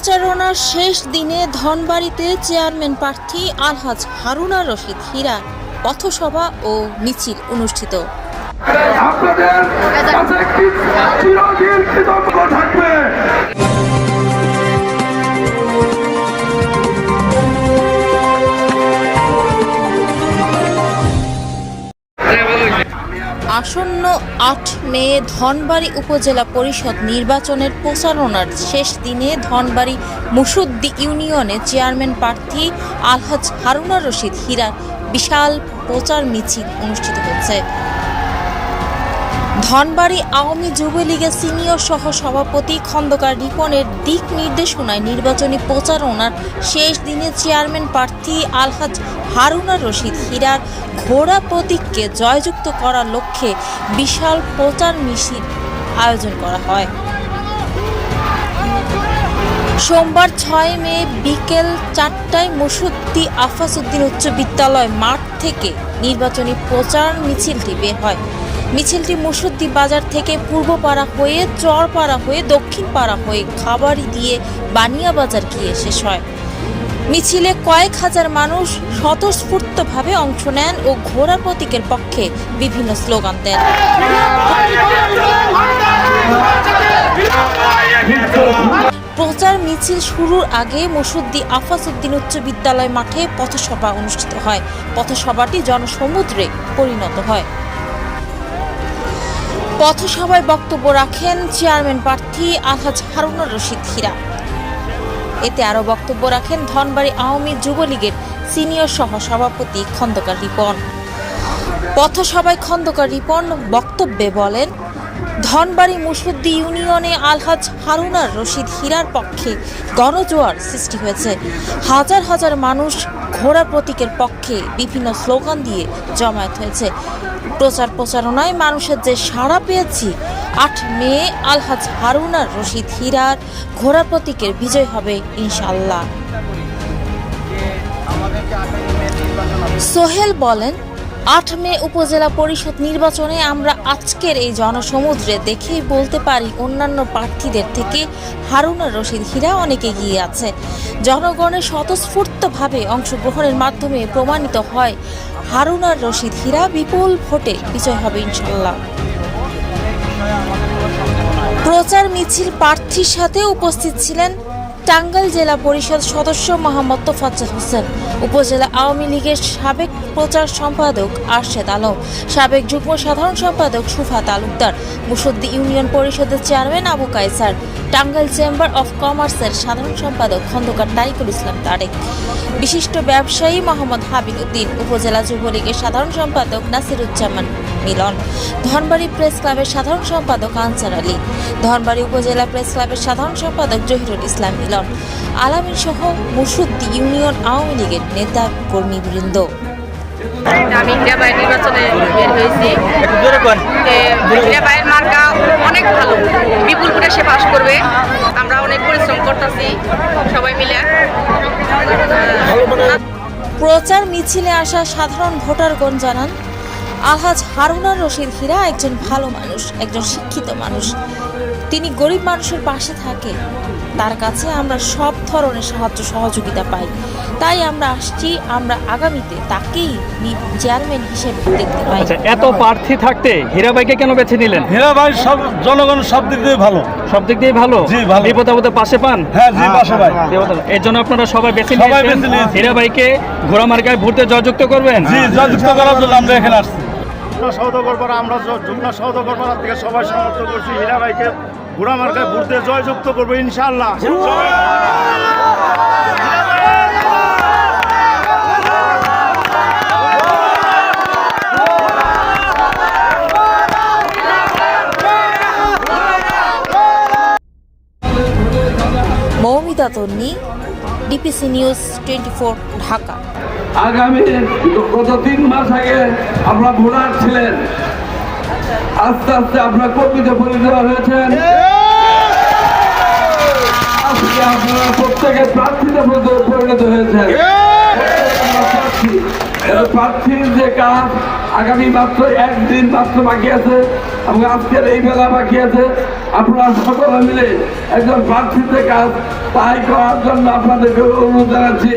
প্রচারণার শেষ দিনে ধনবাড়িতে চেয়ারম্যান প্রার্থী আলহাজ হারুনা রশিদ হীরা পথসভা ও মিছিল অনুষ্ঠিত। আসন্ন আট মে ধনবাড়ি উপজেলা পরিষদ নির্বাচনের প্রচারণার শেষ দিনে ধনবাড়ি মুসুদ্দি ইউনিয়নে চেয়ারম্যান প্রার্থী আলহাজ হারুনা রশিদ হীরার বিশাল প্রচার মিছিল অনুষ্ঠিত হচ্ছে ধনবাড়ি আওয়ামী যুবলীগের সিনিয়র সহ সভাপতি খন্দকার রিপনের দিক নির্দেশনায় নির্বাচনী প্রচারণার শেষ দিনে চেয়ারম্যান প্রার্থী আলহাজ হারুনা রশিদ হীরার ঘোড়া প্রতীককে জয়যুক্ত করার লক্ষ্যে বিশাল প্রচার মিছিল আয়োজন করা হয়। সোমবার ছয় মে বিকেল চারটায় মুসুদ্দি আফাসুদ্দিন উচ্চ বিদ্যালয় মাঠ থেকে নির্বাচনী প্রচার মিছিলটি বের হয়। মিছিলটি মুসুদ্দি বাজার থেকে পূর্বপাড়া হয়ে চরপাড়া হয়ে দক্ষিণপাড়া হয়ে খাবারি দিয়ে বানিয়া বাজার গিয়ে শেষ হয়। মিছিলে কয়েক হাজার মানুষ স্বতঃস্ফূর্তভাবে অংশ নেন ও ঘোড়া প্রতীকের পক্ষে বিভিন্ন স্লোগান দেন। প্রচার মিছিল শুরুর আগে মুসুদ্দি আফাসুদ্দিন উচ্চ বিদ্যালয় মাঠে পথসভা অনুষ্ঠিত হয়। পথসভাটি জনসমুদ্রে পরিণত হয়। পথসভায় বক্তব্য রাখেন চেয়ারম্যান প্রার্থী আলহাজ হারুনুর রশিদ হীরা। এতে আরও বক্তব্য রাখেন ধনবাড়ি আওয়ামী যুবলীগের সিনিয়র সহ সভাপতি খন্দকার রিপন। পথসভায় খন্দকার রিপন বক্তব্যে বলেন ধনবাড়ি মুসুদ্দি ইউনিয়নে আলহাজ হারুনার রশিদ হীরার পক্ষে গণজোয়ার সৃষ্টি হয়েছে। হাজার হাজার মানুষ ঘোড়া প্রতীকের পক্ষে বিভিন্ন স্লোগান দিয়ে জমায়েত হয়েছে। প্রচার প্রচারণায় মানুষের যে সাড়া পেয়েছি, আট মে আলহাজ হারুনার রশিদ হীরার ঘোড়া প্রতীকের বিজয় হবে ইনশাল্লাহ সোহেল বলেন আট মে উপজেলা পরিষদ নির্বাচনে আমরা আজকের এই জনসমুদ্রে দেখেই বলতে পারি, অন্যান্য প্রার্থীদের থেকে হারুনা রশিদ হীরা অনেক এগিয়ে আছে। জনগণের স্বতঃস্ফূর্তভাবে অংশগ্রহণের মাধ্যমে প্রমাণিত হয় হারুনার রশিদ হীরা বিপুল ভোটে বিজয় হবে ইনশাল্লাহ প্রচার মিছিল প্রার্থীর সাথে উপস্থিত ছিলেন টাঙ্গাইল জেলা পরিষদ সদস্য মোহাম্মদ তোফাজ্জল হোসেন। উপজেলা আওয়ামী লীগের সাবেক প্রচার সম্পাদক আরশেদ আলম, সাবেক যুগ্ম সাধারণ সম্পাদক সুফা তালুকদার মুসদ্দি ইউনিয়ন পরিষদের chairman Abu Kaysar, Tangail chamber of কমার্সের সাধারণ সম্পাদক খন্দকার তারিকুল ইসলাম তারেক, বিশিষ্ট ব্যবসায়ী মোহাম্মদ হাবিব উদ্দিন, উপজেলা যুবলীগের সাধারণ সম্পাদক নাসিরুজ্জামান মিলন, ধনবাড়ি প্রেস ক্লাবের সাধারণ সম্পাদক আনসার আলী, ধনবাড়ি উপজেলা প্রেস ক্লাবের সাধারণ সম্পাদক জহিরুল ইসলাম মিলন আলামিন সহ মুসুদ্দি ইউনিয়ন আওয়ামী লীগের নেতা কর্মীবৃন্দ। আমি হীরাবাই নির্বাচনে বের হয়েছি। হীরাবাইয়ের মার্কা অনেক ভালো। বিপুল করে সে পাশ করবে। আমরা অনেক পরিশ্রম করতেছি সবাই মিলে। প্রচার মিছিলে আসা সাধারণ ভোটারগণ জানান আলহাজ হারুনার রশিদ হীরা একজন ভালো মানুষ একজন শিক্ষিত মানুষ। তিনি গরিব মানুষের পাশে থাকে। তার কাছে আমরা সব ধরনের সাহায্য সহযোগিতা পাই। তাই আমরা আসছি আমরা আগামীতে তাকেই চেয়ারম্যান হিসেবে দেখতে পাই। আচ্ছা এত প্রার্থী থাকতে হীরাবাইকে কেন বেছে নিলেন? হীরা ভাই সব জনগণ সব দিক দিয়ে ভালো। সব দিক দিয়ে ভালো? জি, ভালো। বিপদ আপদে পাশে পান? হ্যাঁ জি পাশে ভাই এর জন্য আপনারা সবাই বেছে নিয়েছেন। হীরাবাইকে ঘোড়া মার্কায় ভোটে জয়যুক্ত করবেন? জি জয়যুক্ত করার জন্য আমরা এখানে আসছি। সহযোগ করবার আমরা যুগ্না সহযোগ করবার থেকে সবাই সমর্থন করছি। হীরা ভাইকে ঘোড়া মার্কায় ভোট দিয়ে জয়যুক্ত করব ইনশাআল্লাহ। Moumita Tonni DPC news twenty Dhaka. আগামী গত তিন মাস আগে আপনারা ভোটার ছিলেন। আস্তে আস্তে আপনার কর্মীতে পরিণত হয়েছেন আজকে আপনারা প্রত্যেকে প্রার্থীতে পরিণত হয়েছেন। প্রার্থীর যে কাজ আগামী মাত্র একদিন মাত্র বাকি আছে এবং আজকের এই বেলা বাকি আছে। আপনারা সকলে মিলে একজন যে কাজ তাই করার জন্য আপনাদেরকে অনুরোধ জানাচ্ছি।